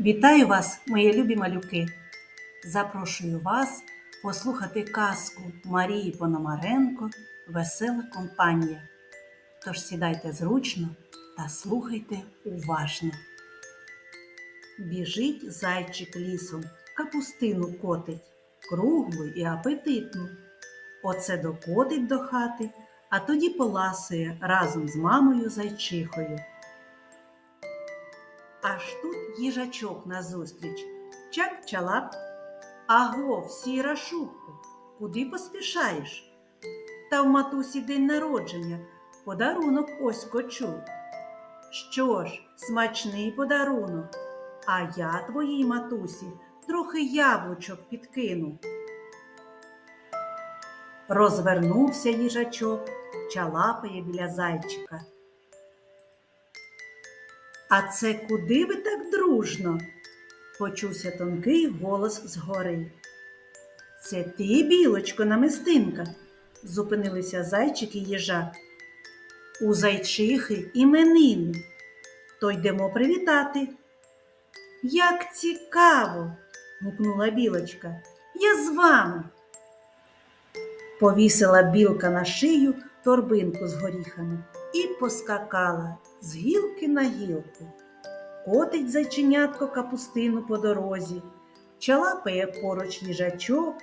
Вітаю вас, мої любі малюки! Запрошую вас послухати казку Марії Пономаренко Весела компанія. Тож сідайте зручно та слухайте уважно. Біжить зайчик лісом, капустину котить, круглу і апетитну. Оце докотить до хати, а тоді поласує разом з мамою зайчихою. Аж тут їжачок назустріч. Чак-чалап. Агов, сіра шубко, куди поспішаєш? Та в матусі день народження, подарунок ось кочу. Що ж, смачний подарунок, а я твоїй матусі трохи яблучок підкину. Розвернувся їжачок, чалапає біля зайчика. А це куди ви так дружно? почувся тонкий голос згори. Це ти, білочко, намистинка, зупинилися зайчик і їжак. У зайчихи іменини, то йдемо привітати. Як цікаво, гукнула білочка. Я з вами. Повісила білка на шию торбинку з горіхами і поскакала з гілки на гілку. Котить зайченятко капустину по дорозі, чалапає поруч їжачок,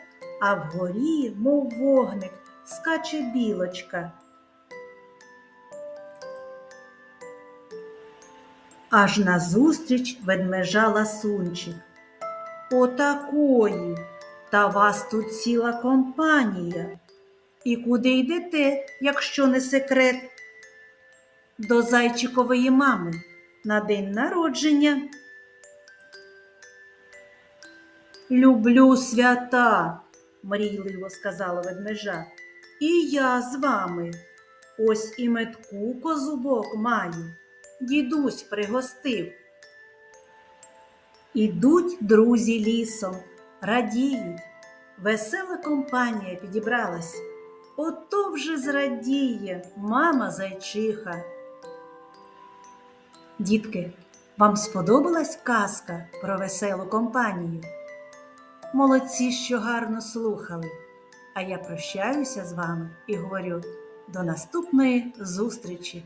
а вгорі, мов вогник, скаче білочка. Аж назустріч ведмежа ласунчик. Отакої, та вас тут ціла компанія. І куди йдете, якщо не секрет? До зайчикової мами на день народження. Люблю свята, мрійливо сказала ведмежа. І я з вами. Ось і метку козубок маю. Дідусь пригостив. Ідуть друзі лісом, радіють. Весела компанія підібралась. Ото вже зрадіє мама зайчиха. Дітки, вам сподобалась казка про веселу компанію? Молодці, що гарно слухали. А я прощаюся з вами і говорю до наступної зустрічі.